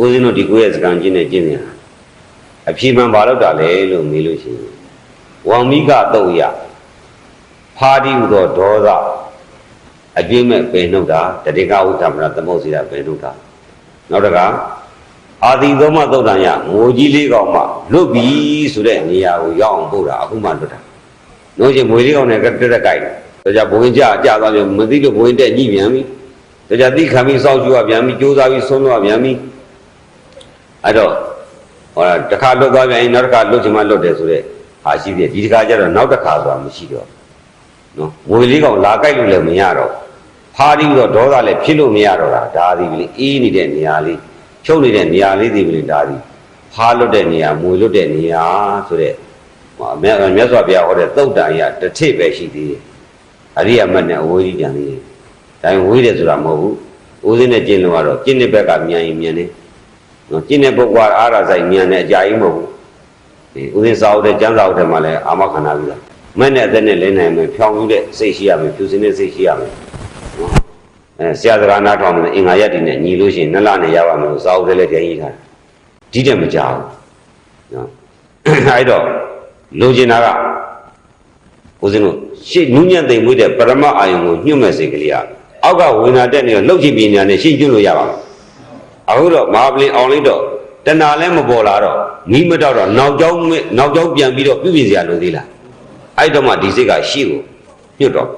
ဦးဇင်းတို့ဒီကိုယ့်ရဲ့စကံကျင့်နဲ့ကျင့်နေတာအဖြေမှန်ဘာလို့တာလဲလို့မေးလို့ရှိရင်ဝံမိကတော့ရဖာတိဟူသောဒေါသအပြည့်မဲ့ပင်နှုတ်တာတတိကဝိသမရသမုတ်စီတာပင်နှုတ်တာနောက်တကအာတိသောမသုတ်တန်ရငိုကြီးလေးကောင်မှလွတ်ပြီဆိုတဲ့နေရာကိုရောက်အောင်ပို့တာအခုမှလွတ်တာနှိုးချင်မွေလေးကောင်နဲ့တက်တက်ကြိုက်တယ်ဒါကြဘဝင်းကြကြသွားပြီမသိလို့ဘဝင်းတက်ညှိပြန်ပြီဒါကြသိခံပြီးစောင့်ကြည့်ရပြန်ပြီကြိုးစားပြီးဆုံးတော့ပြန်ပြီ အဲ့တော့ဟောတစ်ခါလွတ်သွားပြန်ရင်နောက်တစ်ခါလွတ်ချင်မှလွတ်တယ်ဆိုတဲ့ဟာရှိသေးတယ်ဒီတစ်ခါကျတော့နောက်တစ်ခါဆိုတာမရှိတော့နော်ငွေလေးကောင်လာကြိုက်လို့လည်းမရတော့ဖားပြီးတော့ဒေါသလည်းဖြစ်လို့မရတော့တာဒါဒီကလေးအေးနေတဲ့နေရာလေးဖြုတ်နေတဲ့နေရာလေးဒီကလေးဒါဒီဖားလွတ်တဲ့နေရာမွေလွတ်တဲ့နေရာဆိုတဲ့ဟောမြတ်မြတ်စွာဘုရားဟောတဲ့သုတ်တန်ရတစ်ထိပ်ပဲရှိသေးတယ်အရိယာမတ်နဲ့အဝေးကြီးပြန်သေးတယ်ဒါရင်ဝေးတယ်ဆိုတာမဟုတ်ဘူးဦးစင်းနဲ့ကျင့်လို့ကတော့ကျင့်တဲ့ဘက်ကမြန်ရင်မြန်တယ် နော်ကျင့်တဲ့ပုဂ္ဂိုလ်ကအားရဆိုင်မြန်တယ်အကြာကြီးမဟုတ်ဘူးဒီဦးစင်းစာအုပ်တဲ့ကျမ်းစာအုပ်ထဲမှာလည်းအာမခန္ဓာပြီးတာမဲ့နဲ့အသက်နဲ့လင်းနိုင်မယ်ဖြောင်းယူတဲ့စိတ်ရှိရမယ်ဖြူစင်တဲ့စိတ်ရှိရမယ်နော်အဲဆရာစကားနားထောင်တယ်အင်္ဂါရက်တွေနဲ့ညီလို့ရှိရင်နှစ်လနဲ့ရပါမယ်လို့စာအုပ်ထဲလည်းပြန်ရေးထားတယ်ဒီတဲ့မကြောက်ဘူးနော်အဲ့တော့လိုချင်တာကဦးစင်းတို့ရှေ့နူးညံ့သိမ်မွေးတဲ့ပရမအာယုံကိုညှို့မဲ့စိတ်ကလေးကအောက်ကဝိညာဉ်တက်နေတော့လှုပ်ချပညာနဲ့ရှင်းကျွလို့ရပါမယ် အခုတော့မဟာပလင်အောင်လိုက်တော့တဏှာလည်းမပေါ်လာတော့မိမတော့တော့နောက်ကျောင်းမဲ့နောက်ကျောင်းပြန်ပြီးတော့ပြုပြင်စရာလိုသေးလားအဲ့တော့မှဒီစိတ်ကရှေ့ကိုညှို့တော့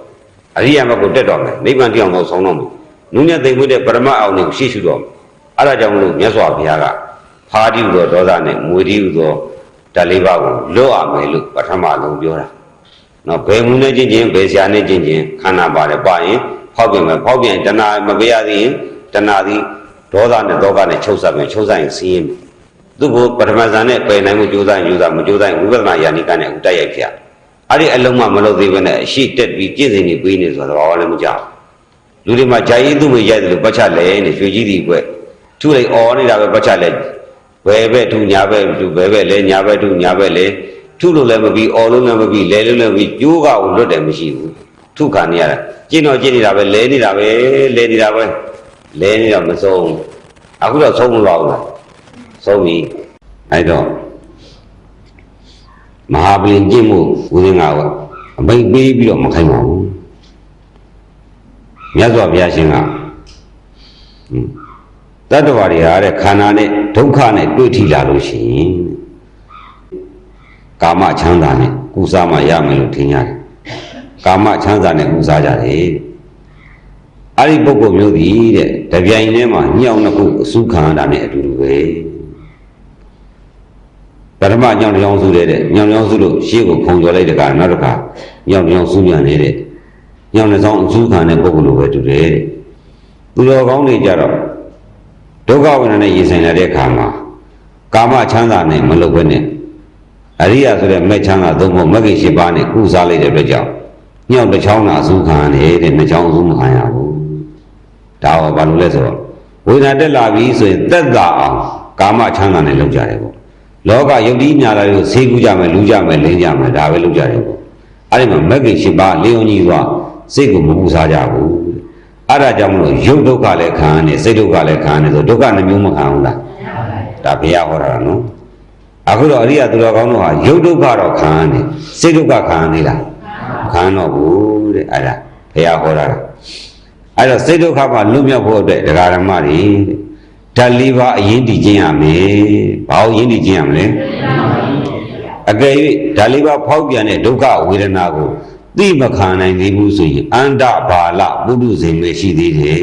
အရိယာမကိုတက်တော့မယ်နိဗ္ဗာန်တရားကိုဆုံးတော့မယ်နူးညံ့သိမ်မွေးတဲ့ပရမအာယုံကိုရှေ့ရှုတော့မယ်အဲ့ဒါကြောင့်မလို့မြတ်စွာဘုရားကဖာတိဟူသောဒေါသနဲ့မွေတိဟူသောဓာတ်လေးပါးကိုလွတ်ရမယ်လို့ပထမလုံးပြောတာနော်ဘယ်မူနဲ့ချင်းချင်းဘယ်ဆရာနဲ့ချင်းချင်းခန္ဓာပါတယ်ပါရင်ဖောက်ပြန်မယ်ဖောက်ပြန်တဏှာမပေးရသေးရင်တဏှာသည် ဒေါသနဲ့ဒေါကနဲ့ချုပ်ဆက်မယ်ချုပ်ဆက်ရင်စီးရင်သူ့ကိုပထမဇန်နဲ့ပယ်နိုင်မှုကြိုးစားရင်ကြိုးစားမကြိုးစားရင်ဝိပဿနာယာနိကနဲ့ဥတိုက်ရိုက်ဖြတ်အဲ့ဒီအလုံးမမလုပ်သေးဘဲနဲ့အရှိတက်ပြီးပြည့်စုံနေပြီးနေဆိုတော့ဘာလည်းမကြောက်လူတွေမှာဂျာယီသူ့မေရိုက်တယ်လို့ပတ်ချလဲနေရွှေကြီးဒီကွက်သူ့လိုက်អော်နေတာပဲပတ်ချလဲဘယ်ဘက်ထူညာဘက်ထူဘယ်ဘက်လဲညာဘက်ထူညာဘက်လဲထုလို့လည်းမပြီးអော်လို့လည်းမပြီးလဲလို့လည်းမပြီးကျိုးကကိုလွတ်တယ်မရှိဘူးထုခံနေရတာကျင့်တော့ကျင့်နေတာပဲလဲနေတာပဲလဲနေတာပဲ လဲနေတော့မဆုံးအခုတော့ဆုံးမလို့ဘူးလားဆုံးပြီအဲ့တော့မဟာပလင်ကျင့်မှုဦးရင်းကအမိတ်ပေးပြီးတော့မခိုင်းပါဘူးမြတ်စွာဘုရားရှင်ကဟွန်းတတ္တဝါတွေဟာတဲ့ခန္ဓာနဲ့ဒုက္ခနဲ့တွေ့ထိလာလို့ရှိရင်ကာမချမ်းသာနဲ့ကုစားမှရမယ်လို့ထင်ရတယ်ကာမချမ်းသာနဲ့ကုစားကြတယ် အဲ့ဒီပုဂ္ဂိုလ်မျိုးသည်တဲ့တပြိုင်တည်းမှာညောင်နှစ်ခုအစုခံရတာနဲ့အတူတူပဲပထမညောင်တစ်ယောင်စုတဲ့တဲ့ညောင်တစ်ယောင်စုလို့ရှေ့ကိုခုံကျော်လိုက်တဲ့ကနောက်တစ်ခါညောင်တစ်ယောင်စုပြန်နေတဲ့ညောင်တစ်စောင်းအစုခံတဲ့ပုဂ္ဂိုလ်လိုပဲတူတယ်တဲ့သူတော်ကောင်းတွေကြတော့ဒုက္ခဝိညာဉ်နဲ့ရင်ဆိုင်လာတဲ့အခါမှာကာမချမ်းသာနဲ့မလုပ်ဘဲနဲ့အရိယာဆိုတဲ့မဲ့ချမ်းသာသုံးဖို့မဂ္ဂင်၈ပါးနဲ့ကုစားလိုက်တဲ့အတွက်ကြောင့်ညောင်တစ်ချောင်းသာအစုခံနေတဲ့နှစ်ချောင်းအစုမခံရဘူး ဒါဟောဘာလို့လဲဆိုတော့ဝိညာဉ်တက်လာပြီဆိုရင်သက်သာအောင်ကာမချမ်းသာနဲ့လုပ်ကြတယ်ပေါ့လောကယုတ်တိညာလာလို့ဆေးကူးကြမယ်လူကြမယ်လင်းကြမယ်ဒါပဲလုပ်ကြတယ်ပေါ့အဲ့ဒီမှာမဂ္ဂင်၈ပါးလင်းုံကြီးသွားစိတ်ကိုမပူစားကြဘူးအဲ့ဒါကြောင့်မလို့ယုတ်ဒုက္ခလည်းခံရတယ်စိတ်ဒုက္ခလည်းခံရတယ်ဆိုဒုက္ခနှမျိုးမခံဘူးလားဒါဘုရားဟောတာနော်အခုတော့အရိယသူတော်ကောင်းတို့ဟာယုတ်ဒုက္ခတော့ခံရတယ်စိတ်ဒုက္ခခံရနေလားခံတော့ဘူးတဲ့အဲ့ဒါဘုရားဟောတာ အဲ့တော့စိတ်ဒုက္ခမှလွတ်မြောက်ဖို့အတွက်ဒကာရမတွေတဲ့ဓာတ်လေးပါအရင်တည်ခြင်းရမယ်ဘာလို့ယဉ်တည်ခြင်းရမလဲအကယ်၍ဓာတ်လေးပါဖောက်ပြန်တဲ့ဒုက္ခဝေဒနာကိုသိမခံနိုင်သေးဘူးဆိုရင်အန္တဘာလပုထုဇဉ်ပဲရှိသေးတယ်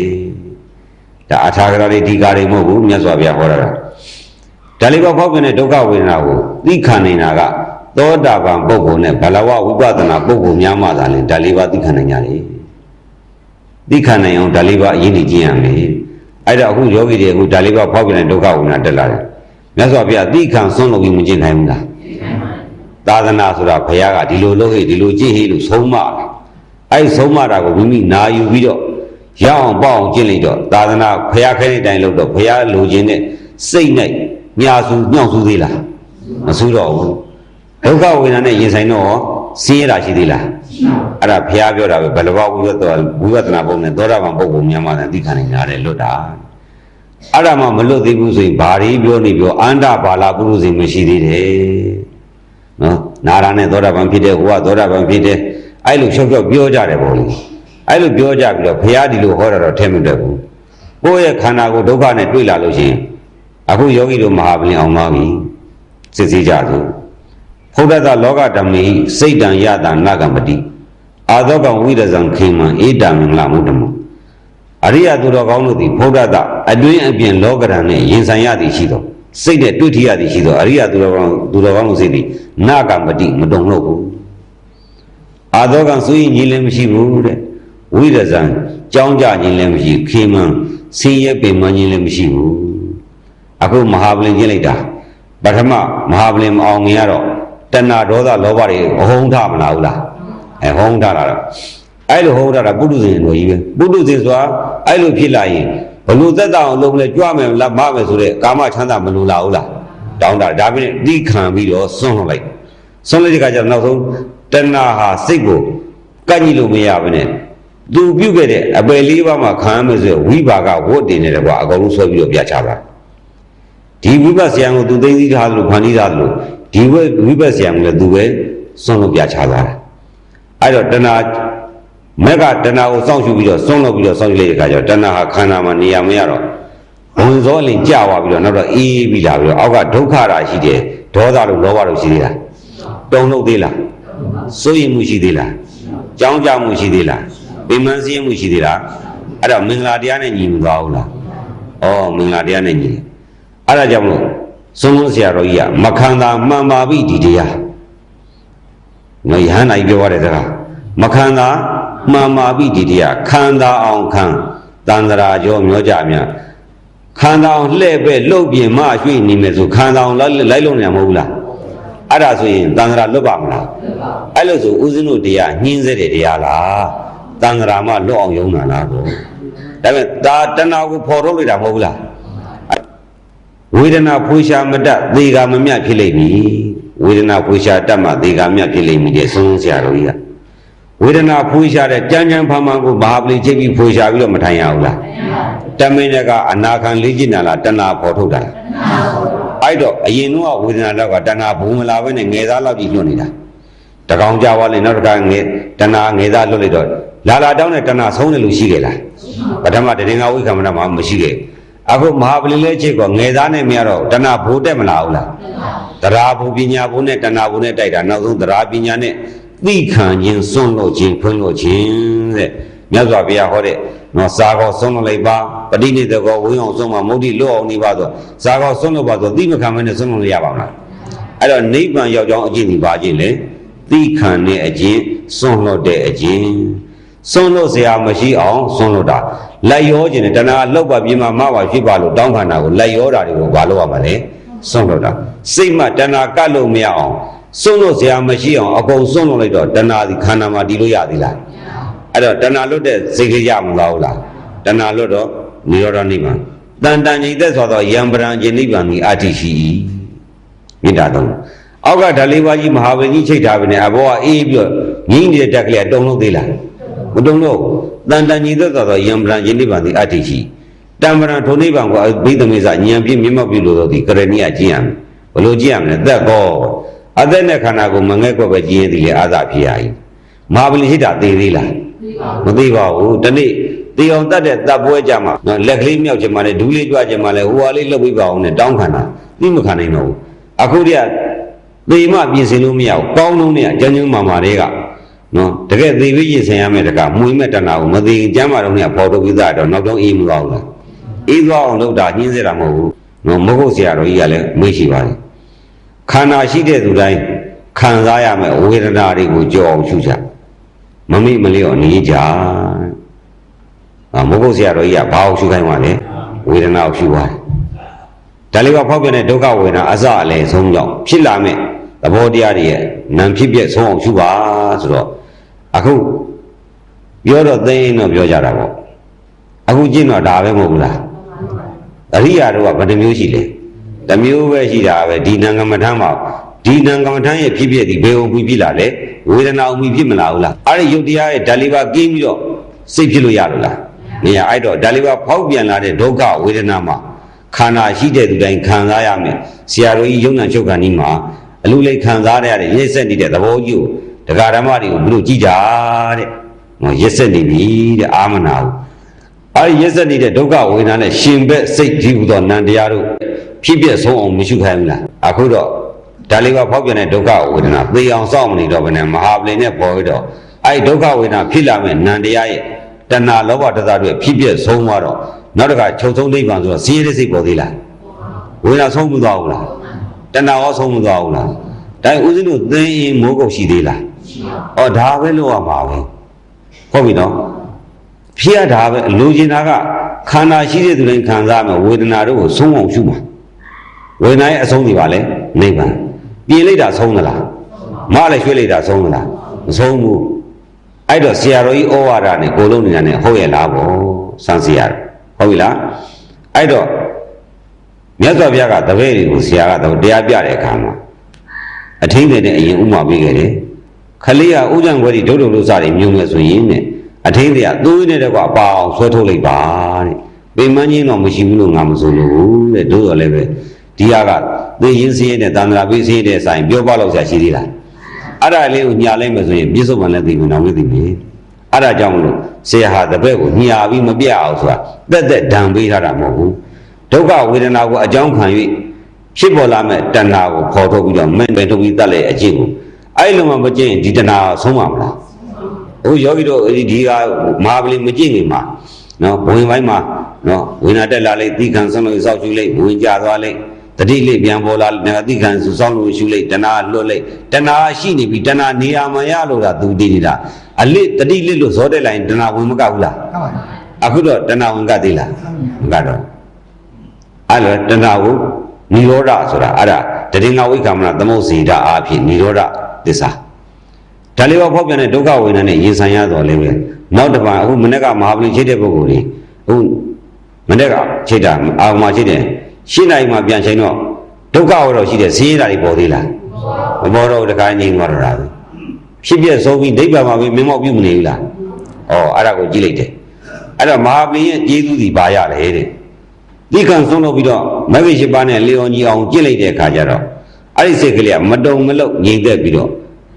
ဒါအထာဂရတွေဒီကာတွေမဟုတ်ဘူးမြတ်စွာဘုရားဟောတာဒါလေးပါဖောက်ပြန်တဲ့ဒုက္ခဝေဒနာကိုသိခံနေတာကသောတာပန်ပုဂ္ဂိုလ်နဲ့ဘလဝဝိပဿနာပုဂ္ဂိုလ်များမှသာလေဒါလေးပါသိခံနိုင်ကြတယ် သိခံနိုင်အောင်ဒါလေးပါအရင်နေကျင့်ရမယ်အဲ့တော့အခုယောဂီတွေအခုဒါလေးပါဖောက်ပြန်တဲ့ဒုက္ခဝေဒနာတက်လာတယ်မြတ်စွာဘုရားသိခံဆွန့်လို့ပြီးမကျင့်နိုင်ဘူးလားသာသနာဆိုတာဘုရားကဒီလိုလုပ်ဟိဒီလိုကြည့်ဟိလို့ဆုံးမတယ်အဲ့ဒီဆုံးမတာကိုမိမိနာယူပြီးတော့ရအောင်ပေါ့အောင်ကျင့်လိုက်တော့သာသနာဘုရားခဲတဲ့အတိုင်းလုပ်တော့ဘုရားလိုချင်တဲ့စိတ်နဲ့ညာစုညှောက်စုသေးလားမစုတော့ဘူးဒုက္ခဝေဒနာနဲ့ရင်ဆိုင်တော့ ဆင်းရဲတာရှိသေးလားအဲ့ဒါဘုရားပြောတာပဲဘယ်လိုဘဝိပဿနာဝိပဿနာပုံနဲ့သောတာပန်ပုဂ္ဂိုလ်များမှလည်းသိခံနိုင်ကြတယ်လွတ်တာအဲ့ဒါမှမလွတ်သေးဘူးဆိုရင်ဘာရီပြောနေပြောအန္တဘာလာပုရုဇဉ်မရှိသေးတယ်နော်နာရနဲ့သောတာပန်ဖြစ်တဲ့ဟိုကသောတာပန်ဖြစ်တဲ့အဲ့လိုရှောက်ရှောက်ပြောကြတယ်ပေါ့လေအဲ့လိုပြောကြပြီးတော့ဘုရားဒီလိုဟောတာတော့ထဲမတက်ဘူးကိုယ့်ရဲ့ခန္ဓာကိုယ်ဒုက္ခနဲ့တွေ့လာလို့ရှိရင်အခုယောဂီတို့မဟာပလင်အောင်ပါပြီစစ်စည်းကြသူ ဖုဒ္ဓတလောကဓမ္မိစိတ်တံယတာနဂမတိအာသောကံဝိရဇံခေမံဧတံမင်္ဂလမုဒ္ဓမောအရိယသူတော်ကောင်းတို့သည်ဘုဒ္ဓတအတွင်းအပြင်လောကရန်နှင့်ရင်ဆိုင်ရသည်ရှိသောစိတ်နဲ့တွေ့ထရသည်ရှိသောအရိယသူတော်ကောင်းသူတော်ကောင်းတို့စိတ်သည်နာကမတိမတုံလို့ဘူးအာသောကံဆိုရင်ညီလည်းမရှိဘူးတဲ့ဝိရဇံကြောင်းကြညီလည်းမရှိခေမံဆင်းရဲပင်မညီလည်းမရှိဘူးအခုမဟာပလင်ကျင့်လိုက်တာပထမမဟာပလင်မအောင်မြင်ရတော့ တဏှာဒေါသလောဘတွေအဟုံးထမလာဘူးလားအဲဟုံးထလာတော့အဲ့လိုဟောတာကပုထုဇဉ်တို့ကြီးပဲပုထုဇဉ်ဆိုတာအဲ့လိုဖြစ်လာရင်ဘလို့သက်သာအောင်လုပ်လဲကြွမယ်လားမမယ်ဆိုတဲ့ကာမချမ်းသာမလိုလားဘူးလားတောင်းတာဒါပြင်တိခံပြီးတော့ဆွန့်လွတ်လိုက်ဆွန့်လွတ်တဲ့အခါကျတော့နောက်ဆုံးတဏှာဟာစိတ်ကိုကန့်ညိလို့မရဘဲနဲ့သူပြုတ်ခဲ့တဲ့အပယ်လေးပါးမှာခံရမယ်ဆိုရင်ဝိပါကဝတ်တင်နေတယ်ကွာအကုန်လုံးဆွဲပြီးတော့ပြချပါဒီဝိပဿနာကိုသူသိသိထားလို့ဖန်တီးထားလို့ ဒီဝိဝိပဿနာကိုလည်းသူပဲဆွန့်လွတ်ပြချလာတာအဲ့တော့တဏှာမက်ကတဏှာကိုစောင့်ရှုပြီးတော့ဆုံးလို့ပြီးတော့စောင့်ရှုလိုက်တဲ့အခါကျတော့တဏှာဟာခန္ဓာမှာနေရာမရတော့ဝင်စောလင်ကြာသွားပြီးတော့နောက်တော့အေးပြီးလာပြီးတော့အောက်ကဒုက္ခရာရှိတယ်ဒေါသတို့လောဘတို့ရှိသေးလားတုံလို့သေးလားစိုးရိမ်မှုရှိသေးလားကြောင်းကြမှုရှိသေးလားပင်မစည်းမှုရှိသေးလားအဲ့တော့မင်္ဂလာတရားနဲ့ညီမသွားဘူးလားဩမင်္ဂလာတရားနဲ့ညီတယ်အဲ့ဒါကြောင့်မလို့ ဆုံးလုံးဆရာတော်ကြီးကမခန္ဓာမှန်ပါပြီဒီတရားမယဟန်နိုင်ပြောရတဲ့စကားမခန္ဓာမှန်ပါပြီဒီတရားခန္ဓာအောင်ခံတန္တရာကြောမျောကြမြခန္ဓာအောင်လှဲ့ပဲလှုပ်ပြင်မရွှေ့နေမယ်ဆိုခန္ဓာအောင်လိုက်လုံးနေမှာမဟုတ်ဘူးလားအဲ့ဒါဆိုရင်တန္တရာလွတ်ပါမလားအဲ့လိုဆိုဦးဇင်းတို့တရားညှင်းစေတဲ့တရားလားတန္တရာမှလွတ်အောင်ယုံတာလားကိုဒါပေမဲ့ဒါတဏှာကိုဖော်ထုတ်လိုက်တာမဟုတ်ဘူးလား ဝေဒနာဖွေရှာမတတ်သေကမမြတ်ဖြစ်လိမ့်မည်ဝေဒနာဖွေရှာတတ်မှသေကမြတ်ဖြစ်လိမ့်မည်တဲ့ဆုံးဆရာတော်ကြီးကဝေဒနာဖွေရှာတဲ့ကြမ်းကြမ်းဖမ်းဖမ်းကိုမဟာပလီချိတ်ပြီးဖွေရှာပြီးတော့မထိုင်ရဘူးလားတမင်းတွေကအနာခံလေးကျင်တာလားတဏှာဖော်ထုတ်တာလားအဲ့တော့အရင်တော့ဝေဒနာတော့ကတဏှာဘုံမလာဘဲနဲ့ငယ်သားလောက်ကြီးညွှတ်နေတာတကောင်ကြသွားလဲနောက်တစ်ခါငယ်တဏှာငယ်သားလွတ်လိုက်တော့လာလာတောင်းတဲ့တဏှာဆုံးတယ်လို့ရှိခဲ့လားပထမတရင်္ဂဝိက္ခမဏမှာမရှိခဲ့ အခုမဟာပလီလဲချိတ်ကငယ်သားနဲ့မရတော့တဏှာဘိုးတက်မလာဘူးလားတရားဘုပညာဘုနဲ့တဏှာဘုနဲ့တိုက်တာနောက်ဆုံးတရားပညာနဲ့သိခံခြင်းစွန့်လို့ခြင်းဖွင့်လို့ခြင်းတဲ့မြတ်စွာဘုရားဟောတဲ့နော်စာကောစွန့်လို့လိုက်ပါပဋိနိဒကောဝိအောင်စွန့်မှာမုဒ္ဒိလွတ်အောင်နေပါဆိုစာကောစွန့်လို့ပါဆိုသိမခံမနဲ့စွန့်လို့ရပါမလားအဲ့တော့နိဗ္ဗာန်ရောက်ကြောင်းအကျင့်ဒီပါခြင်းလေသိခံတဲ့အကျင့်စွန့်လို့တဲ့အကျင့်စွန့်လို့စရာမရှိအောင်စွန့်လို့တာ လက်ရောခြင်းနဲ့တဏှာလောက်ပါပြင်းမှာမပါဖြစ်ပါလို့တောင်းခံတာကိုလက်ရောတာတွေကိုဘာလို့ရမှာလဲစွန့်လို့တာစိတ်မှတဏှာကတ်လို့မရအောင်စွန့်လို့စရာမရှိအောင်အကုန်စွန့်လို့လိုက်တော့တဏှာဒီခန္ဓာမှာတည်လို့ရသေးလားအဲ့တော့တဏှာလွတ်တဲ့စိတ်ကရမလားဟုတ်လားတဏှာလွတ်တော့နိရောဓနိဗ္ဗာန်တန်တန်ကြီးသက်ဆိုတော့ယံပရံခြင်းနိဗ္ဗာန်ကြီးအတ္တိရှိ၏မြင့်တာတော့အောက်ကဓာလေးပါးကြီးမဟာဝေကြီးချိတ်ထားပြီနဲ့အဘောကအေးပြီးတော့ငင်းနေတဲ့တက်ကလေးတုံလို့သေးလား မတုံလို့တန်တန်ကြီးသက်ဆိုတော့ယံပရံခြင်းနိဗ္ဗာန်ကြီးအတ္တိရှိတံပရံထုံနိဗ္ဗာန်ကိုဘိသမစ္ဆဉာဏ်ပြည့်မြတ်မောက်ပြီလို့တော့ဒီကရဏီယကျင့်ရမယ်ဘယ်လိုကျင့်ရမလဲသက်ကောအသက်နဲ့ခန္ဓာကိုမငဲ့ကွက်ပဲကျင့်ရင်ဒီလေအာသာဖြစ်ရည်မဟာပလီရှိတာသေးသေးလားမသေးပါဘူးဒီနေ့တေအောင်တတ်တဲ့တပ်ပွဲကြမှာနော်လက်ကလေးမြောက်ချင်မှလည်းဒူးလေးကြွချင်မှလည်းဟိုဟာလေးလှုပ်ပြီးပါအောင်နဲ့တောင်းခံတာသိမခံနိုင်တော့ဘူးအခုတည်းကသေမပြင်ဆင်လို့မရဘူးကောင်းလုံးနဲ့ကျန်းကျန်းမာမာတွေက နော်တကယ်သေပြီးပြင်ဆင်ရမယ်တကမှုိမဲ့တဏှာကိုမသေကျမ်းမာတော့နဲ့ပေါ်ထုတ်ပြီးသားတော့နောက်တော့အေးမသွားဘူးလားအေးသွားအောင်လုပ်တာညှင်းစေတာမဟုတ်ဘူးနော်မဟုတ်ဆရာတော်ကြီးကလည်းမေ့ရှိပါတယ်ခန္ဓာရှိတဲ့သူတိုင်းခံစားရမယ်ဝေဒနာတွေကိုကြောက်အောင်ရှုကြမမိမလျော့နေကြအာမဟုတ်ဆရာတော်ကြီးကဘာအောင်ရှုခိုင်းပါလဲဝေဒနာကိုရှုပါတယ်ဒါလေးကဖောက်ပြန်တဲ့ဒုက္ခဝေဒနာအစအလယ်ဆုံးကြောင့်ဖြစ်လာမဲ့သဘောတရားတွေရဲ့နံဖြစ်ပြဆုံးအောင်ရှုပါဆိုတော့ အခုပြောတော့သိရင်တော့ပြောကြတာပေါ့အခုကျင့်တော့ဒါပဲမဟုတ်ဘူးလားအရိယာတို့ကဘယ်နှမျိုးရှိလဲတစ်မျိုးပဲရှိတာပဲဒီနံကမ္မထမ်းမှာဒီနံကမ္မထမ်းရဲ့ဖြစ်ဖြစ်ဒီဘယ်ုံပြီးဖြစ်လာလဲဝေဒနာအမှုဖြစ်မလာဘူးလားအဲ့ဒီယုတ်တရားရဲ့ဓာလီပါကင်းပြီးတော့စိတ်ဖြစ်လို့ရလို့လားနေရအဲ့တော့ဓာလီပါဖောက်ပြန်လာတဲ့ဒုက္ခဝေဒနာမှာခန္ဓာရှိတဲ့သူတိုင်းခံစားရမယ်ဆရာတော်ကြီးယုံနာချုပ်ခန္ဒီမှာအလူလေးခံစားရတဲ့ရက်ဆက်နေတဲ့သဘောကြီးကို တရားဓမ္မတွေကိုဘုလို့ကြည်ကြတဲ့ဟောရက်ဆက်နေပြီတဲ့အာမနာဘူးအဲဒီရက်ဆက်နေတဲ့ဒုက္ခဝေဒနာနဲ့ရှင်ဘက်စိတ်ဒီဟူသောနံတရားတို့ဖြစ်ပြဆုံးအောင်မရှိခိုင်းဘူးလားအခုတော့ဒါလေးကဖောက်ပြန်တဲ့ဒုက္ခဝေဒနာသေအောင်စောင့်မနေတော့ဘဲနဲ့မဟာပလင်နဲ့ပေါ်ရတော့အဲဒီဒုက္ခဝေဒနာဖြစ်လာမဲ့နံတရားရဲ့တဏှာလောဘတသတွေဖြစ်ပြဆုံးသွားတော့နောက်တစ်ခါချုပ်ဆုံးနိဗ္ဗာန်ဆိုတော့စီးရဲတဲ့စိတ်ပေါ်သေးလားဝေဒနာဆုံးမသွားဘူးလားတဏှာရောဆုံးမသွားဘူးလားဒါဥစဉ်တို့သိရင်မိုးကုတ်ရှိသေးလား ဩဒါပဲလို့ရမှာပဲဟုတ်ပြီနော်ဖြစ်ရတာပဲလူကျင်တာကခန္ဓာရှိတဲ့သူတိုင်းခံစားမယ်ဝေဒနာတို့ကိုဆုံးအောင်ရှုမှာဝေဒနာရဲ့အဆုံးဒီပါလေနိဗ္ဗာန်ပြင်လိုက်တာဆုံးသလားမလည်းရွှေ့လိုက်တာဆုံးသလားမဆုံးဘူးအဲ့တော့ဆရာတော်ကြီးဩဝါဒနဲ့ကိုလုံးနေတာနဲ့ဟုတ်ရဲ့လားဗောစမ်းစီရတယ်ဟုတ်ပြီလားအဲ့တော့မြတ်စွာဘုရားကတပည့်တွေကိုဆရာကတော့တရားပြတဲ့အခါမှာအထင်းတွေနဲ့အရင်ဥမာပေးခဲ့တယ် ခလေးကဥကြံခွဲဒီဒုဒုလို့စားတွေမြုံမယ်ဆိုရင်နဲ့အထင်းတွေကသွေးနဲ့တကွာပါအောင်ဆွဲထုတ်လိုက်ပါတဲ့ပင်မချင်းတော့မရှိဘူးလို့ငါမဆိုလို့တဲ့တို့တော့လည်းပဲဒီဟာကသေရင်စင်းရဲ့တန္တရာပေးစင်းရဲ့ဆိုင်ပြောပါလို့ဆရာရှိသေးလားအဲ့ဒါလေးကိုညာလိုက်မယ်ဆိုရင်ပြစ္ဆုတ်မှန်လည်းသိမယ်နောက်လည်းသိမယ်အဲ့ဒါကြောင့်မလို့ဆရာဟာတပည့်ကိုညာပြီးမပြအောင်ဆိုတာတက်တက်ဒံပေးထားတာမဟုတ်ဘူးဒုက္ခဝေဒနာကိုအကြောင်းခံ၍ဖြစ်ပေါ်လာမဲ့တဏှာကိုဖော်ထုတ်ပြီးတော့မင်းပဲထုတ်ပြီးတတ်လေအကျင့်ကို အဲ့လိုမှမကျင့်ရင်ဒီတဏှာဆုံးမှာမလားဟိုယောဂီတို့ဒီဒီကမဟာပလီမကျင့်ခင်မှာနော်ဝင်ပိုင်းမှာနော်ဝိညာတက်လာလိုက်သီခံဆုံးလို့စောက်ရှုလိုက်ဝင်ကြသွားလိုက်တတိလေးပြန်ပေါ်လာတယ်သီခံစုစောင်းလို့ရှုလိုက်တဏှာလွတ်လိုက်တဏှာရှိနေပြီတဏှာနေရာမရလို့တာသူတည်နေတာအလစ်တတိလစ်လို့ဇောတက်လိုက်ရင်တဏှာဝင်မကဘူးလားဟုတ်ပါဘူးအခုတော့တဏှာဝင်ကသေးလားမကတော့အဲ့လိုတဏှာကို និရောဓဆိုတာအဲ့ဒါတတိငါဝိက္ခမနသမုတ်စီဓာအားဖြင့်និရောဓသစ္စာဒါလေးပါဖောက်ပြန်တဲ့ဒုက္ခဝေဒနာနဲ့ရင်ဆိုင်ရတော့လည်းပဲနောက်တစ်ပတ်အခုမနေ့ကမဟာပလီချိတ်တဲ့ပုဂ္ဂိုလ်တွေအခုမနေ့ကချိတ်တာအာမချိတ်တယ်ရှင်းနိုင်မှပြန်ချိန်တော့ဒုက္ခဝေတော့ရှိတဲ့ဈေးရတာတွေပေါ်သေးလားမပေါ်တော့ဘူးတခါငြိမ်သွားတော့တာပဲဖြစ်ပြဆုံးပြီးဒိဗ္ဗာမှာပဲမင်းမောက်ပြုမနေဘူးလားဩအဲ့ဒါကိုကြည့်လိုက်တယ်အဲ့တော့မဟာပလီရဲ့ကျေးဇူးစီပါရလေတဲ့ ဒီကံဆုံးလို့ပြီးတော့မဂ္ဂင်၈ပါးနဲ့လေယောကြီးအောင်ကြည့်လိုက်တဲ့အခါကျတော့အဲ့ဒီစိတ်ကလေးကမတုံမလုံငြိမ်သက်ပြီးတော့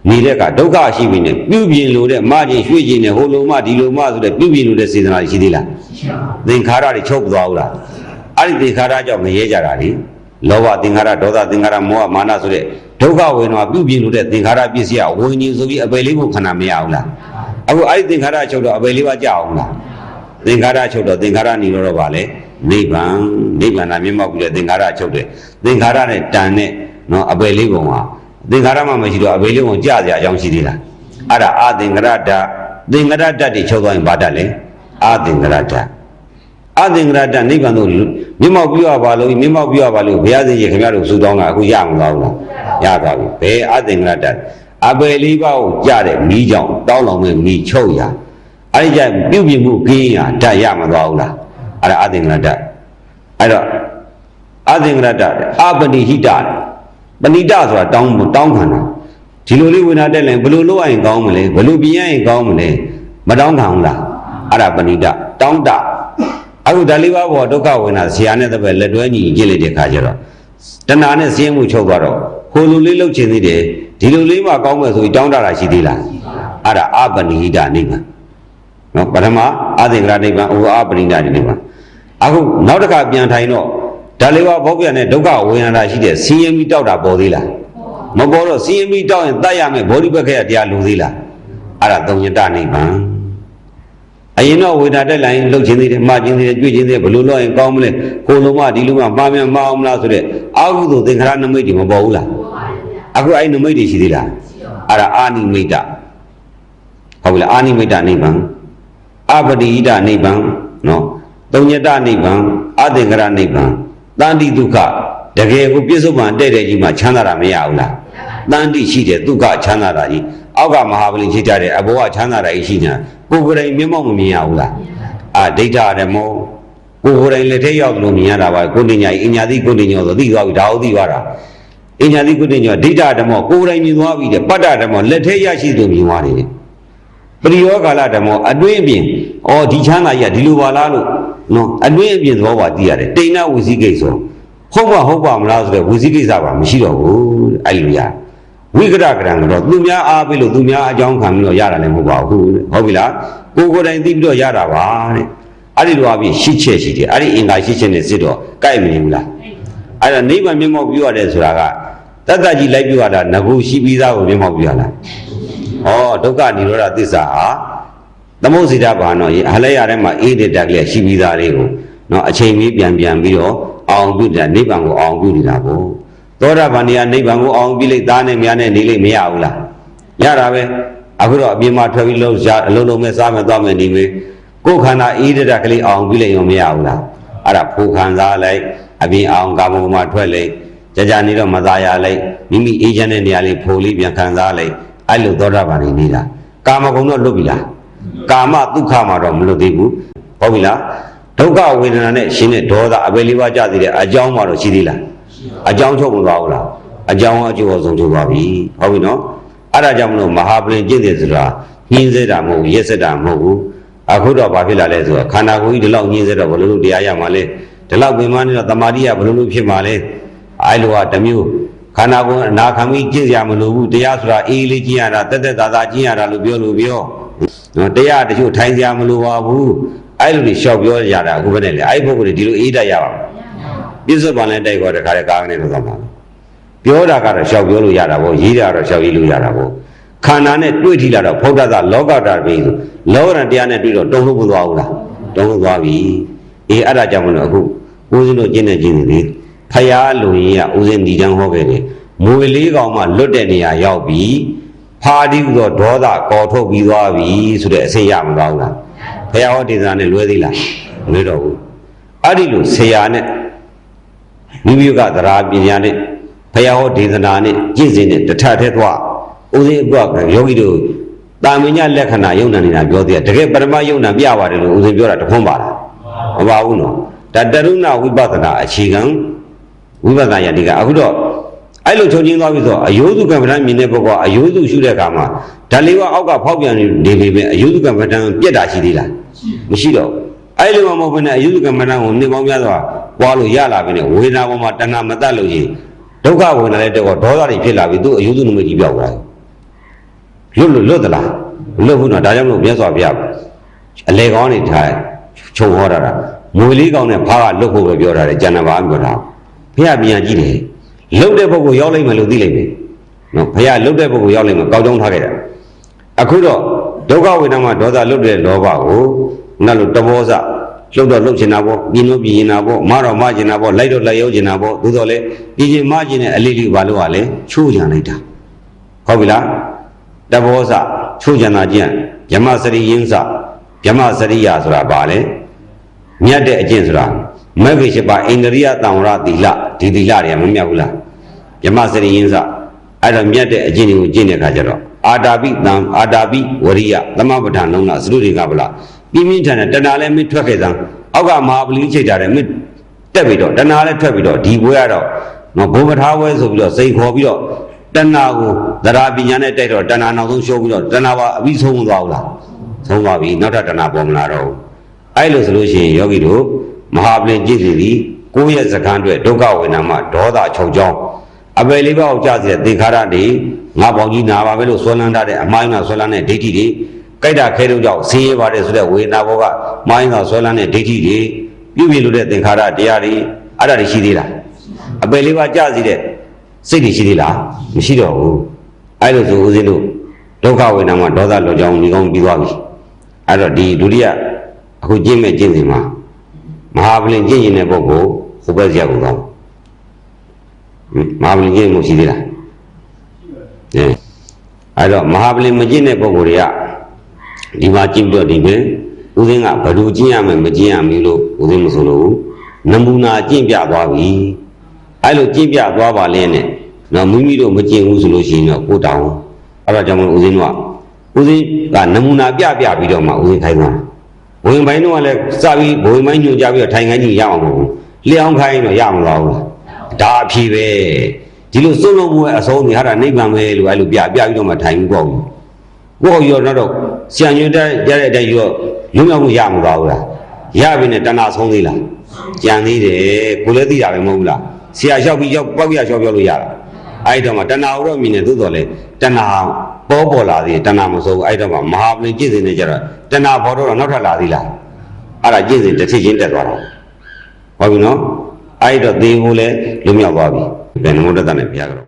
နေတဲ့ကဒုက္ခရှိပြီနဲ့ပြုပြင်လို့တဲ့မချင်းရွှေ့ချင်းနဲ့ဟိုလိုမဒီလိုမဆိုတဲ့ပြုပြင်လို့တဲ့စေတနာရှိသေးလားသင်္ခါရတွေချုပ်သွားဘူးလားအဲ့ဒီသင်္ခါရကြောင့်မရဲကြတာလေလောဘသင်္ခါရဒေါသသင်္ခါရမောဟမာနဆိုတဲ့ဒုက္ခဝေဒနာပြုပြင်လို့တဲ့သင်္ခါရပစ္စည်းကဝိညာဉ်ဆိုပြီးအပယ်လေးဖို့ခဏမရဘူးလားအခုအဲ့ဒီသင်္ခါရချုပ်တော့အပယ်လေးပါကြအောင်လားသင်္ခါရချုပ်တော့သင်္ခါရနေတော့ဗာလဲ နိဗ္ဗာန်နိဗ္ဗာန်နာမျက်မှောက်ပြီးတဲ့သင်္ခါရချုပ်တယ်သင်္ခါရနဲ့တန်နဲ့နော်အပယ်လေးပုံဟာသင်္ခါရမှမရှိတော့အပယ်လေးပုံကြစရာအကြောင်းရှိသေးလားအဲ့ဒါအာသင်္ခါရဓာတ်သင်္ခါရဓာတ်တွေချုပ်သွားရင်ဘာဓာတ်လဲအာသင်္ခါရဓာတ်အာသင်္ခါရဓာတ်နိဗ္ဗာန်သို့မျက်မှောက်ပြုရပါလို့မျက်မှောက်ပြုရပါလို့ဘုရားရှင်ကြီးခင်ဗျားတို့စူတောင်းတာအခုရမှာမလားရပါပြီဘယ်အာသင်္ခါရဓာတ်အပယ်လေးပါးကိုကြတဲ့မိကြောင့်တောင်းလောင်မဲ့မိချုပ်ရာအဲ့ဒီကြပြုတ်ပြမှုကင်းရဓာတ်ရမသွားဘူးလား အဲ့ဒါအသင်္ကရဓာတ်အဲ့တော့အသင်္ကရဓာတ်အပဏိဟိတပဏိတဆိုတာတောင်းတောင်းခံတာဒီလိုလေးဝိနာတက်လိုက်ဘယ်လိုလုပ်ရရင်ကောင်းမလဲဘယ်လိုပြင်ရရင်ကောင်းမလဲမတောင်းခံဘူးလားအဲ့ဒါပဏိတတောင်းတအခုဒါလေးပါးဘောဒုက္ခဝိနာဇာနဲ့တပည့်လက်တွဲညီကြည့်လိုက်တဲ့ခါကျတော့တဏှာနဲ့စင်းမှုချုပ်သွားတော့ဟိုလိုလေးလှုပ်ချင်သေးတယ်ဒီလိုလေးမှကောင်းမယ်ဆိုပြီးတောင်းတတာရှိသေးလားအဲ့ဒါအပဏိဟိတနိဗ္ဗာန် နော်ပထမအာသင်္ကရနိဗ္ဗာန်ဥပအပရိဏာနိဗ္ဗာန်အခုနောက်တစ်ခါပြန်ထိုင်တော့ဒါလေးပါဘောပြန်တဲ့ဒုက္ခဝေဒနာရှိတဲ့စီယမီတောက်တာပေါ်သေးလားမပေါ်တော့စီယမီတောက်ရင်တတ်ရမယ်ဘောဓိပက္ခရတရားလူသေးလားအဲ့ဒါသုံးညတနိဗ္ဗာန်အရင်တော့ဝေဒနာတက်လိုက်လှုပ်ခြင်းသေးတယ်မှားခြင်းသေးတယ်ကြွခြင်းသေးတယ်ဘယ်လိုလုပ်ရင်ကောင်းမလဲကိုလုံးမဒီလိုမှမှားမြန်မအောင်မလားဆိုတဲ့အာဟုသောသင်္ခါရနမိတ်တွေမပေါ်ဘူးလားအခုအဲ့နမိတ်တွေရှိသေးလားအဲ့ဒါအာနိမိတ်တဟုတ်ပြီလားအာနိမိတ်တနိဗ္ဗာန် အပတိဣဒနိဗ္ဗာန်နော်သုံးညတနိဗ္ဗာန်အသင်္ကရနိဗ္ဗာန်တန်တိဒုက္ခတကယ်ကိုပြစ္ဆုတ်ပံတဲ့တဲ့ကြီးမှာချမ်းသာတာမရဘူးလားတန်တိရှိတဲ့ဒုက္ခချမ်းသာတာကြီးအောက်ကမဟာပလင်ရှိကြတဲ့အဘောကချမ်းသာတာကြီးရှိနေတာကိုယ်ကိုယ်တိုင်မျက်မှောက်မမြင်ရဘူးလားအာဒိဋ္ဌရမောကိုယ်ကိုယ်တိုင်လက်ထက်ရောက်လို့မြင်ရတာပါကိုယ်တင်ညာအညာတိကိုယ်တင်ညာဆိုသိသွားပြီဒါဟုတ်သိသွားတာအညာတိကိုယ်တင်ညာဒိဋ္ဌရမောကိုယ်တိုင်မြင်သွားပြီတဲ့ပတ္တရမောလက်ထက်ရရှိလို့မြင်သွားတယ်ပရိယောကာလဓမ္မောအတွင်းအပြင် ဩဒီချမ်းသာကြီးကဒီလိုပါလားလို့နော်အတွင်းအပြင်သဘောပါသိရတယ်တိဏဝစီကိစ္စဟုတ်ပါဟုတ်ပါမလားဆိုတော့ဝစီကိစ္စပါမရှိတော့ဘူးအဲ့လိုရဝိကရကရံကတော့သူများအားပေးလို့သူများအကြောင်းခံပြီးတော့ရတာလည်းမဟုတ်ပါဘူးဟုတ်ပြီလားကိုကိုယ်တိုင်သိပြီးတော့ရတာပါတဲ့အဲ့ဒီလိုအပြင်ရှိချက်ရှိတယ်အဲ့ဒီအင်္ဂါရှိချက်နဲ့စစ်တော့ကြိုက်မနေဘူးလားအဲ့ဒါနိဗ္ဗာန်မျက်မှောက်ပြုရတယ်ဆိုတာကတတ်တတ်ကြီးလိုက်ပြုရတာငကူရှိပြီးသားကိုမျက်မှောက်ပြုရလားဩဒုက္ခនិရောဓသစ္စာဟာ သမုတ်စိတဘာနော်အဟလဲရထဲမှာအေးတဲ့တက်ကလေးရှိပြီးသားလေးကိုနော်အချိန်ကြီးပြန်ပြန်ပြီးတော့အောင်ပြုတာနိဗ္ဗာန်ကိုအောင်ပြုနေတာကိုသောတာပန်တရားနိဗ္ဗာန်ကိုအောင်ပြုလိုက်သားနဲ့များနဲ့နေလိုက်မရဘူးလားရတာပဲအခုတော့အပြင်မှာထွက်ပြီးလုံးရအလုံးလုံးမဲ့စားမဲ့သွားမဲ့နေမယ်ကိုယ်ခန္ဓာအေးတဲ့တက်ကလေးအောင်ပြုလိုက်ရင်မရဘူးလားအဲ့ဒါဖိုခံစားလိုက်အပြင်အောင်ကာမဂုဏ်မှာထွက်လိုက်ကြကြနေတော့မသားရလိုက်မိမိအေးချမ်းတဲ့နေရာလေးဖိုလေးပြန်ခံစားလိုက်အဲ့လိုသောတာပန်နေနေတာကာမဂုဏ်တော့လွတ်ပြီလား ကာမဒုက္ခမှာတော့မလွတ်သေးဘူးဟုတ်ပြီလားဒုက္ခဝေဒနာနဲ့ရှင်တဲ့ဒေါသအပေလေးပါးကြသေးတဲ့အကြောင်းမှာတော့ရှိသေးလားအကြောင်းချုပ်မသွားဘူးလားအကြောင်းအကျိုးအဆုံးချုပ်ပါပြီဟုတ်ပြီနော်အဲ့ဒါကြောင့်မလို့မဟာပလင်ကျင့်တယ်ဆိုတာညင်းစေတာမဟုတ်ဘူးရက်စက်တာမဟုတ်ဘူးအခုတော့ဘာဖြစ်လာလဲဆိုတော့ခန္ဓာကိုယ်ကြီးဒီလောက်ညင်းစေတော့ဘယ်လိုလုပ်တရားရမှာလဲဒီလောက်ပင်မနေတော့တမာတိကဘယ်လိုလုပ်ဖြစ်မှာလဲအဲ့လိုကတစ်မျိုးခန္ဓာကိုယ်အနာခံပြီးကျင့်ရမလို့ဘူးတရားဆိုတာအေးလေးကျင့်ရတာတက်တက်သာသာကျင့်ရတာလို့ပြောလို့ပြော နော်တရားတချို့ထိုင်ကြမလို့ပါဘူးအဲ့လိုတွေလျှောက်ပြောရတာအခုပဲနဲ့လေအဲ့ဒီပုဂ္ဂိုလ်တွေဒီလိုအေးတတ်ရပါမယ်ပြစ္ဆုတ်ပန်လည်းတိုက်ခေါ်တဲ့ခါတဲ့ကားကနေတော့သွားမှာပြောတာကတော့လျှောက်ပြောလို့ရတာပေါ့ရေးတာကတော့လျှောက်ရေးလို့ရတာပေါ့ခန္ဓာနဲ့တွေ့ထိလာတော့ဖုဒ္ဓသာလောကတာပြီဆိုလောကရန်တရားနဲ့တွေ့တော့တုံ့လို့မသွားဘူးလားတုံ့လို့သွားပြီအေးအဲ့ဒါကြောင့်မလို့အခုဦးဇင်းတို့ကျင့်တဲ့ကျင့်တွေဖယားလူကြီးကဦးဇင်းဒီတန်းဟောခဲ့တယ်မွေလေးကောင်မှလွတ်တဲ့နေရာရောက်ပြီ ဖာဒီဟုသောဒေါသကော်ထုတ်ပြီးသွားပြီဆိုတဲ့အစိတ်ရမသွားဘူးလားဖယားဟောဒေသနာနဲ့လွဲသေးလားမလွဲတော့ဘူးအဲ့ဒီလိုဆရာနဲ့မိမိကသရာပညာနဲ့ဖယားဟောဒေသနာနဲ့ကျင့်စဉ်နဲ့တထထဲသွားဦးဇင်းအကွကယောဂီတို့တာမညလက္ခဏာယုံနာနေတာပြောသေးတယ်တကယ်ပရမယုံနာပြပါတယ်လို့ဦးဇင်းပြောတာတခွန်းပါလားမပါဘူးနော်ဒါတရုဏဝိပဿနာအခြေခံဝိပဿနာယတိကအခုတော့ အဲ့လိုချုပ်ချင်းသွားပြီဆိုတော့အယုစုကံပဋ္ဌာန်းမြင်တဲ့ပုဂ္ဂိုလ်ကအယုစုရှုတဲ့အခါမှာဓာတ်လေးကအောက်ကဖောက်ပြန်နေနေပြီပဲအယုစုကံပဋ္ဌာန်းပြက်တာရှိသေးလားမရှိတော့ဘူးအဲ့လိုမှမဟုတ်ဘဲနဲ့အယုစုကံပဋ္ဌာန်းကိုနှိမ့်ပေါင်းများစွာပွားလို့ရလာပြီနဲ့ဝေဒနာပေါ်မှာတဏှာမတတ်လို့ရှိရင်ဒုက္ခဝေဒနာလည်းတော့ဒေါသတွေဖြစ်လာပြီသူအယုစုနမိတ်ကြီးပြောက်သွားတယ်လွတ်လွတ်လွတ်သလားမလွတ်ဘူးနော်ဒါကြောင့်မလို့မြတ်စွာဘုရားအလေကောင်းနေထားခြုံဟောတာတာမွေလေးကောင်းနဲ့ဖားကလွတ်ဖို့ပဲပြောတာတယ်ကျန်တာဘာမှပြောတာဘုရားပြန်ကြည့်တယ် လှုပ်တဲ့ပုဂ္ဂိုလ်ရောက်လိုက်မယ်လို့သိလိုက်မယ်နော်ဘုရားလှုပ်တဲ့ပုဂ္ဂိုလ်ရောက်လိုက်မယ်ကောက်ကြောင်းထားခဲ့တာအခုတော့ဒုက္ခဝေဒနာမှာဒေါသလွတ်တဲ့လောဘကိုနတ်လို့တဘောစလှုပ်တော့လှုပ်ချင်တာပေါ့ပြင်းလို့ပြင်းနေတာပေါ့မတော့မချင်တာပေါ့လိုက်တော့လိုက်ရောက်ချင်တာပေါ့သို့တော်လေပြင်းချင်မချင်တဲ့အလေးလေးဘာလို့ ਆ လဲချိုးချင်လိုက်တာဟုတ်ပြီလားတဘောစချိုးချင်တာကြည့်ယမစရိယင်းစယမစရိယဆိုတာဘာလဲမြတ်တဲ့အကျင့်ဆိုတာမဂ္ဂင်ရှိပါအိန္ဒရိယတံဝရသီလဒီသီလတွေကမမြတ်ဘူးလား ယမစရိယင်းစအဲ့တော့မြတ်တဲ့အကျင့်တွေကိုကျင့်တဲ့အခါကျတော့အာတာပိတံအာတာပိဝရိယသမပဋ္ဌာန်လုံးလားသရုတွေကဗလားပြင်းပြင်းထန်ထန်တဏှာလည်းမထွက်ခဲ့သံအောက်ကမဟာပလီချိတ်တာလည်းမတက်ပြီးတော့တဏှာလည်းထွက်ပြီးတော့ဒီဘွဲကတော့နော်ဘုံမထားဝဲဆိုပြီးတော့စိန်ခေါ်ပြီးတော့တဏှာကိုသရာပညာနဲ့တိုက်တော့တဏှာနောက်ဆုံးရှုံးပြီးတော့တဏှာပါအပြီးဆုံးသွားဘူးလားဆုံးသွားပြီနောက်ထပ်တဏှာပေါ်မလာတော့ဘူးအဲ့လိုဆိုလို့ရှိရင်ယောဂီတို့မဟာပလင်ကြည့်စီပြီးကိုယ့်ရဲ့စကံအတွက်ဒုက္ခဝေဒနာမှာဒေါသချုပ်ကြောင်း အပယ်လေးပါးကိုကြားစေတဲ့သင်္ခါရတွေငါပေါင်းကြီးနာပါပဲလို့ဆွဲလန်းထားတဲ့အမိုင်းကဆွဲလန်းတဲ့ဒိဋ္ဌိတွေကြိုက်တာခဲလို့ကြောင့်ဆင်းရဲပါတယ်ဆိုတဲ့ဝေဒနာဘောကမိုင်းကဆွဲလန်းတဲ့ဒိဋ္ဌိတွေပြုပြင်လို့တဲ့သင်္ခါရတရားတွေအဲ့ဒါတွေရှိသေးလားအပယ်လေးပါးကြားစီတဲ့စိတ်တွေရှိသေးလားမရှိတော့ဘူးအဲ့လိုဆိုဦးဇင်းတို့ဒုက္ခဝေဒနာမှာဒေါသလွန်ကြောင်းညီကောင်းပြီးသွားပြီအဲ့တော့ဒီဒုတိယအခုကျင့်မဲ့ကျင့်စဉ်မှာမဟာပလင်ကျင့်ရင်တဲ့ပုဂ္ဂိုလ်ဟိုဘက်ဇက်ကိုကောင်း မဟာပလင်ကျင့်မှုရှိသေးလားအဲအဲ့တော့မဟာပလင်မကျင့်တဲ့ပုဂ္ဂိုလ်တွေကဒီမှာကျင့်ပြီးတော့ဒီပဲဦးစင်းကဘယ်လိုကျင့်ရမယ်မကျင့်ရမလို့ဦးစင်းမဆိုလို့နမူနာကျင့်ပြသွားပြီအဲ့လိုကျင့်ပြသွားပါလဲနဲ့တော့မိမိတို့မကျင့်ဘူးဆိုလို့ရှိရင်တော့ကိုတောင်းအဲ့ဒါကြောင့်မလို့ဦးစင်းကဦးစင်းကနမူနာပြပြပြီးတော့မှဦးစင်းခိုင်းသွားဘဝင်ပိုင်းတော့လည်းစပြီးဘဝင်ပိုင်းညွှန်ကြပြီးတော့ထိုင်ခိုင်းကြီးရအောင်မဟုတ်ဘူးလျှောင်းခိုင်းတော့ရမလားဘူး ဒါအဖြစ်ပဲဒီလိုစွန့်လို့မှုရဲ့အဆုံးနေဟာတာနိဗ္ဗာန်ပဲလို့အဲ့လိုပြပြပြီးတော့မှထိုင်ပြီးပေါ့ဘူးကိုယ့်ဟောရောနောက်တော့ဆံညွှန်တဲ့ရတဲ့အတိုင်းရောရုံးရောက်မှုရမှာပါဘူးလားရပြီနဲ့တဏှာဆုံးသေးလားကြံသေးတယ်ကိုလည်းသိတာပဲမဟုတ်ဘူးလားဆရာလျှောက်ပြီးရောက်ပောက်ရလျှောက်ပြောလို့ရတာအဲ့ဒီတော့မှတဏှာကိုတော့မြင်နေသို့တော်လေတဏှာပေါ်ပေါ်လာသေးတယ်တဏှာမစိုးဘူးအဲ့ဒီတော့မှမဟာပလင်ကျင့်စဉ်နဲ့ကြတော့တဏှာပေါ်တော့နောက်ထပ်လာသေးလားအဲ့ဒါကျင့်စဉ်တစ်ထစ်ချင်းတက်သွားတော့ဟုတ်ပြီနော် အဲ့ဒီတော့သေကိုလည်းလွတ်မြောက်သွားပြီဘယ်နမုဒ္ဒတနဲ့ဘုရားကတော့